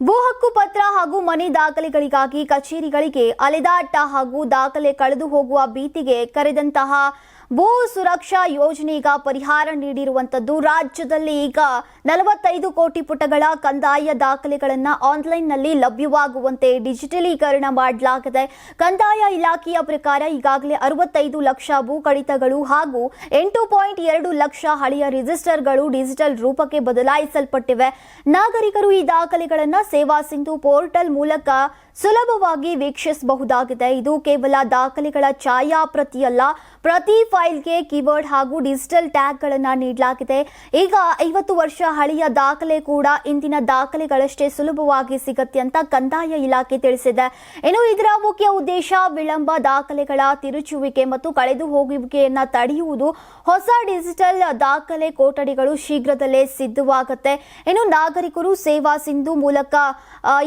ಭೂ ಹಕ್ಕು ಪತ್ರ ಹಾಗೂ ಮನೆ ದಾಖಲೆಗಳಿಗಾಗಿ ಕಚೇರಿಗಳಿಗೆ ಅಲೆದಾಟ ಹಾಗೂ ದಾಖಲೆ ಕಳೆದು ಹೋಗುವ ಭೀತಿಗೆ ಕರೆದಂತಹ ಭೂ ಸುರಕ್ಷಾ ಯೋಜನೆ ಈಗ ಪರಿಹಾರ ನೀಡಿರುವಂತದ್ದು. ರಾಜ್ಯದಲ್ಲಿ ಈಗ ನಲವತ್ತೈದು ಕೋಟಿ ಪುಟಗಳ ಕಂದಾಯ ದಾಖಲೆಗಳನ್ನು ಆನ್ಲೈನ್ನಲ್ಲಿ ಲಭ್ಯವಾಗುವಂತೆ ಡಿಜಿಟಲೀಕರಣ ಮಾಡಲಾಗಿದೆ. ಕಂದಾಯ ಇಲಾಖೆಯ ಪ್ರಕಾರ ಈಗಾಗಲೇ ಅರವತ್ತೈದು ಲಕ್ಷ ಭೂ ಕಡಿತಗಳು ಹಾಗೂ ಎಂಟು ಪಾಯಿಂಟ್ ಎರಡು ಲಕ್ಷ ಹಳೆಯ ರಿಜಿಸ್ಟರ್ಗಳು ಡಿಜಿಟಲ್ ರೂಪಕ್ಕೆ ಬದಲಾಯಿಸಲ್ಪಟ್ಟಿವೆ. ನಾಗರಿಕರು ಈ ದಾಖಲೆಗಳನ್ನು ಸೇವಾ ಸಿಂಧು ಪೋರ್ಟಲ್ ಮೂಲಕ ಸುಲಭವಾಗಿ ವೀಕ್ಷಿಸಬಹುದಾಗಿದೆ. ಇದು ಕೇವಲ ದಾಖಲೆಗಳ ಛಾಯಾಪ್ರತಿಯಲ್ಲ, ಪ್ರತಿ ಫೈಲ್ಗೆ ಕೀವರ್ಡ್ ಹಾಗೂ ಡಿಜಿಟಲ್ ಟ್ಯಾಗ್ಗಳನ್ನು ನೀಡಲಾಗಿದೆ. ಈಗ ಐವತ್ತು ವರ್ಷ ಹಳೆಯ ದಾಖಲೆ ಕೂಡ ಇಂದಿನ ದಾಖಲೆಗಳಷ್ಟೇ ಸುಲಭವಾಗಿ ಸಿಗತ್ತೆ ಅಂತ ಕಂದಾಯ ಇಲಾಖೆ ತಿಳಿಸಿದೆ. ಇನ್ನು ಇದರ ಮುಖ್ಯ ಉದ್ದೇಶ ವಿಳಂಬ ದಾಖಲೆಗಳ ತಿರುಚುವಿಕೆ ಮತ್ತು ಕಳೆದು ಹೋಗುವಿಕೆಯನ್ನು ತಡೆಯುವುದು. ಹೊಸ ಡಿಜಿಟಲ್ ದಾಖಲೆ ಕೊಠಡಿಗಳು ಶೀಘ್ರದಲ್ಲೇ ಸಿದ್ಧವಾಗುತ್ತೆ. ಇನ್ನು ನಾಗರಿಕರು ಸೇವಾ ಸಿಂಧು ಮೂಲಕ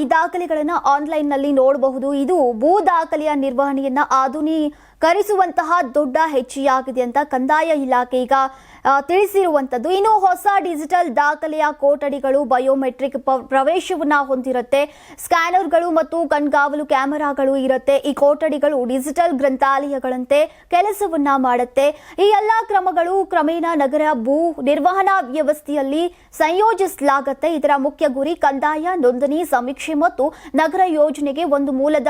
ಈ ದಾಖಲೆಗಳನ್ನು ಆನ್ಲೈನ್ನಲ್ಲಿ ನೋಡಬಹುದು. ಇದು ಭೂ ದಾಖಲೆಯ ನಿರ್ವಹಣೆಯನ್ನು ಆಧುನೀಕರಿಸುವಂತಹ ದೊಡ್ಡ ಹೆಜ್ಜೆಯಾಗಿದೆ ಅಂತ ಕಂದಾಯ ಇಲಾಖೆ ಈಗ ತಿಳಿಸಿರುವಂಥದ್ದು ಇನ್ನು ಹೊಸ ಡಿಜಿಟಲ್ ದಾಖಲೆಯ ಕೊಠಡಿಗಳು, ಬಯೋಮೆಟ್ರಿಕ್ ಪ್ರವೇಶವನ್ನ ಹೊಂದಿರುತ್ತೆ. ಸ್ಕ್ಯಾನರ್ಗಳು ಮತ್ತು ಕಣ್ಗಾವಲು ಕ್ಯಾಮೆರಾಗಳು ಇರುತ್ತೆ. ಈ ಕೊಠಡಿಗಳು ಡಿಜಿಟಲ್ ಗ್ರಂಥಾಲಯಗಳಂತೆ ಕೆಲಸವನ್ನ ಮಾಡುತ್ತೆ. ಈ ಎಲ್ಲಾ ಕ್ರಮಗಳು ಕ್ರಮೇಣ ನಗರ ಭೂ ನಿರ್ವಹಣಾ ವ್ಯವಸ್ಥೆಯಲ್ಲಿ ಸಂಯೋಜಿಸಲಾಗುತ್ತೆ. ಇದರ ಮುಖ್ಯ ಗುರಿ ಕಂದಾಯ, ನೋಂದಣಿ, ಸಮೀಕ್ಷೆ ಮತ್ತು ನಗರ ಯೋಜನೆಗೆ ಒಂದು ಮೂಲದ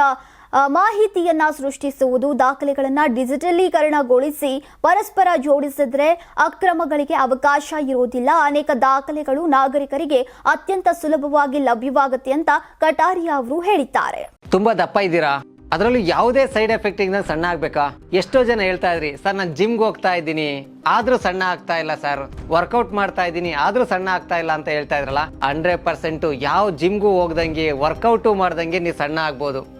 ಮಾಹಿತಿಯನ್ನ ಸೃಷ್ಟಿಸುವುದು, ದಾಖಲೆಗಳನ್ನ ಡಿಜಿಟಲೀಕರಣಗೊಳಿಸಿ ಪರಸ್ಪರ ಜೋಡಿಸಿದ್ರೆ ಅಕ್ರಮಗಳಿಗೆ ಅವಕಾಶ ಇರುವುದಿಲ್ಲ. ಅನೇಕ ದಾಖಲೆಗಳು ನಾಗರಿಕರಿಗೆ ಅತ್ಯಂತ ಸುಲಭವಾಗಿ ಲಭ್ಯವಾಗುತ್ತೆ ಅಂತ ಕಟಾರಿಯಾ ಅವರು ಹೇಳಿದ್ದಾರೆ. ತುಂಬಾ ದಪ್ಪ ಇದ್ದೀರಾ? ಅದರಲ್ಲೂ ಯಾವುದೇ ಸೈಡ್ ಎಫೆಕ್ಟ್ ಇಂದ ಸಣ್ಣ ಆಗ್ಬೇಕಾ? ಎಷ್ಟೋ ಜನ ಹೇಳ್ತಾ ಇದ್ರಿ, ಸರ್, ನಾನು ಜಿಮ್ಗೆ ಹೋಗ್ತಾ ಇದ್ದೀನಿ. ಆದ್ರೂ ಸಣ್ಣ ಆಗ್ತಾ ಇಲ್ಲ, ಸರ್. ವರ್ಕೌಟ್ ಮಾಡ್ತಾ ಇದ್ದೀನಿ, ಆದ್ರೂ ಸಣ್ಣ ಆಗ್ತಾ ಇಲ್ಲ, ಅಂತ ಹೇಳ್ತಾ ಇದ್ರಲ್ಲ? ಹಂಡ್ರೆಡ್ ಪರ್ಸೆಂಟ್ ಯಾವ ಜಿಮ್ಗೂ ಹೋಗ್ದಂಗೆ, ವರ್ಕೌಟು ಮಾಡ್ದಂಗೆ ನೀವು ಸಣ್ಣ ಆಗ್ಬೋದು.